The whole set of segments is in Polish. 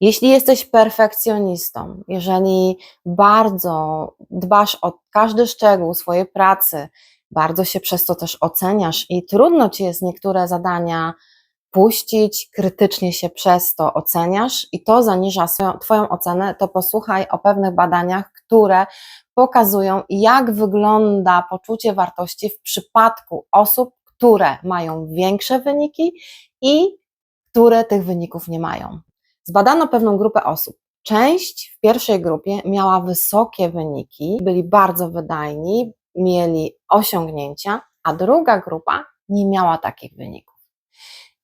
Jeśli jesteś perfekcjonistą, jeżeli bardzo dbasz o każdy szczegół swojej pracy, bardzo się przez to też oceniasz i trudno ci jest niektóre zadania puścić, krytycznie się przez to oceniasz i to zaniża swoją, Twoją ocenę, to posłuchaj o pewnych badaniach, które pokazują, jak wygląda poczucie wartości w przypadku osób, które mają większe wyniki i które tych wyników nie mają. Zbadano pewną grupę osób. Część w pierwszej grupie miała wysokie wyniki, byli bardzo wydajni, mieli osiągnięcia, a druga grupa nie miała takich wyników.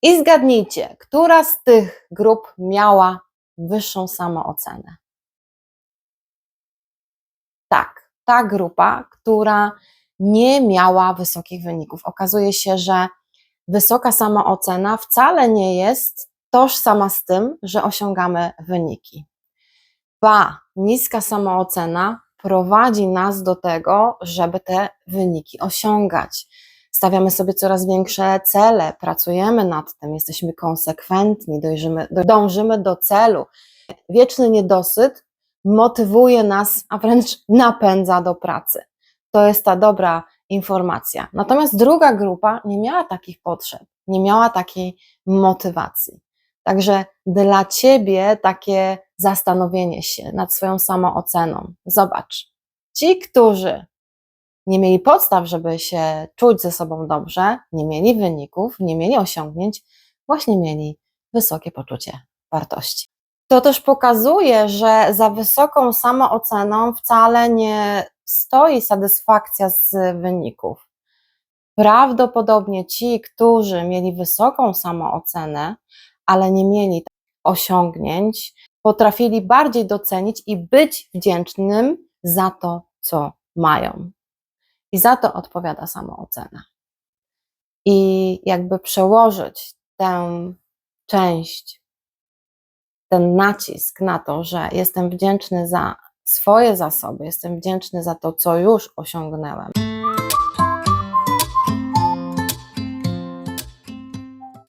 I zgadnijcie, która z tych grup miała wyższą samoocenę? Tak, ta grupa, która nie miała wysokich wyników. Okazuje się, że wysoka samoocena wcale nie jest tożsama z tym, że osiągamy wyniki. Ba, niska samoocena prowadzi nas do tego, żeby te wyniki osiągać. Stawiamy sobie coraz większe cele, pracujemy nad tym, jesteśmy konsekwentni, dojrzymy, dążymy do celu. Wieczny niedosyt motywuje nas, a wręcz napędza do pracy. To jest ta dobra informacja. Natomiast druga grupa nie miała takich potrzeb, nie miała takiej motywacji. Także dla ciebie takie zastanowienie się nad swoją samooceną. Zobacz, ci, którzy nie mieli podstaw, żeby się czuć ze sobą dobrze, nie mieli wyników, nie mieli osiągnięć, właśnie mieli wysokie poczucie wartości. To też pokazuje, że za wysoką samooceną wcale nie stoi satysfakcja z wyników. Prawdopodobnie ci, którzy mieli wysoką samoocenę, ale nie mieli osiągnięć, potrafili bardziej docenić i być wdzięcznym za to, co mają. I za to odpowiada samoocena. I jakby przełożyć tę część, ten nacisk na to, że jestem wdzięczny za swoje zasoby, jestem wdzięczny za to, co już osiągnąłem.